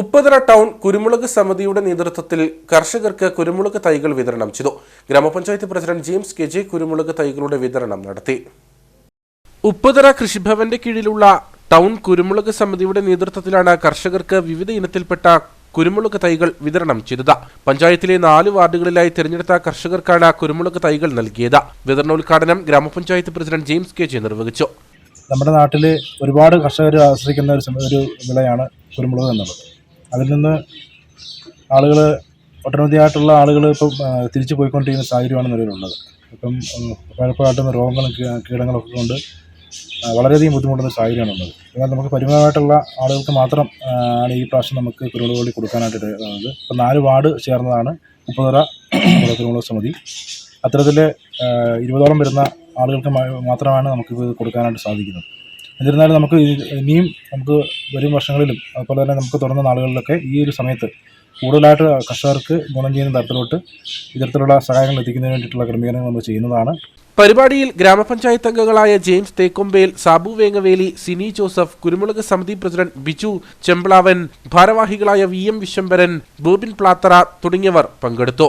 Upputhara town കുരുമുളക് സമിതിയുടെ നേതൃത്വത്തിൽ കർഷകർക്ക് കുരുമുളക് തൈകൾ വിതരണം ചെയ്തു. ഗ്രാമപഞ്ചായത്ത് പ്രസിഡന്റ് ജെയിംസ് കെ ജെ കുരുമുളക് തൈകളുടെ വിതരണം നടത്തി. ഉപ്പതറ കൃഷിഭവന്റെ കീഴിലുള്ള ടൗൺ കുരുമുളക് സമിതിയുടെ നേതൃത്വത്തിലാണ് കർഷകർക്ക് വിവിധ ഇനത്തിൽപ്പെട്ട കുരുമുളക് തൈകൾ വിതരണം ചെയ്തത്. പഞ്ചായത്തിലെ നാല് വാർഡുകളിലായി തിരഞ്ഞെടുത്ത കർഷകർക്കാണ് കുരുമുളക് തൈകൾ നൽകിയത്. വിതരണോദ്ഘാടനം ഗ്രാമപഞ്ചായത്ത് പ്രസിഡന്റ് ജെയിംസ് കെ ജെ നിർവഹിച്ചു. നമ്മുടെ നാട്ടിൽ ഒരുപാട് കർഷകർ ആശ്രയിക്കുന്ന ഒരു വിളയാണ് കുരുമുളക് എന്നുള്ളത്. അതിൽ നിന്ന് ആളുകൾ ഒട്ടനവധിയായിട്ടുള്ള ആളുകൾ ഇപ്പം തിരിച്ചു പോയിക്കൊണ്ടിരിക്കുന്ന സാഹചര്യമാണ് നിലവിലുള്ളത്. ഇപ്പം പലപ്പോഴായിട്ടും രോഗങ്ങളും കീടങ്ങളൊക്കെ കൊണ്ട് വളരെയധികം ബുദ്ധിമുട്ടുന്ന സാഹചര്യമാണ് ഉള്ളത് എന്നാൽ നമുക്ക് പരിമിതമായിട്ടുള്ള ആളുകൾക്ക് മാത്രം ആണ് ഈ പ്രാവശ്യം നമുക്ക് കുരുമുളക് കൊടുക്കാനായിട്ട് ഇടയുള്ളത് ഇപ്പം നാല് വാർഡ് ചേർന്നതാണ് മുപ്പതര കുളത്തിനുള്ള സമിതി. അത്തരത്തിൽ ഇരുപതോളം വരുന്ന ആളുകൾക്ക് മാത്രമാണ് നമുക്ക് കൊടുക്കാനായിട്ട് സാധിക്കുന്നത്. എന്നിരുന്നാലും നമുക്ക് ഇനിയും നമുക്ക് വരും വർഷങ്ങളിലും അതുപോലെ തന്നെ നമുക്ക് തുറന്ന നാളുകളിലൊക്കെ ഈ ഒരു സമയത്ത് കൂടുതലായിട്ട് കർഷകർക്ക് ഗുണം ചെയ്യുന്ന തരത്തിലോട്ട് ഇത്തരത്തിലുള്ള സഹായങ്ങൾ എത്തിക്കുന്നതിന് വേണ്ടിയിട്ടുള്ള ക്രമീകരണങ്ങൾ നമ്മൾ ചെയ്യുന്നതാണ്. പരിപാടിയിൽ ഗ്രാമപഞ്ചായത്ത് അംഗങ്ങളായ ജെയിംസ് തേക്കൊമ്പേൽ സാബു വേങ്ങവേലി സിനി ജോസഫ് കുരുമുളക് സമിതി പ്രസിഡന്റ് ബിജു ചെമ്പ്ളാവൻ ഭാരവാഹികളായ വി എം വിശ്വംഭരൻ ബോബിൻ പ്ലാത്തറ തുടങ്ങിയവർ പങ്കെടുത്തു.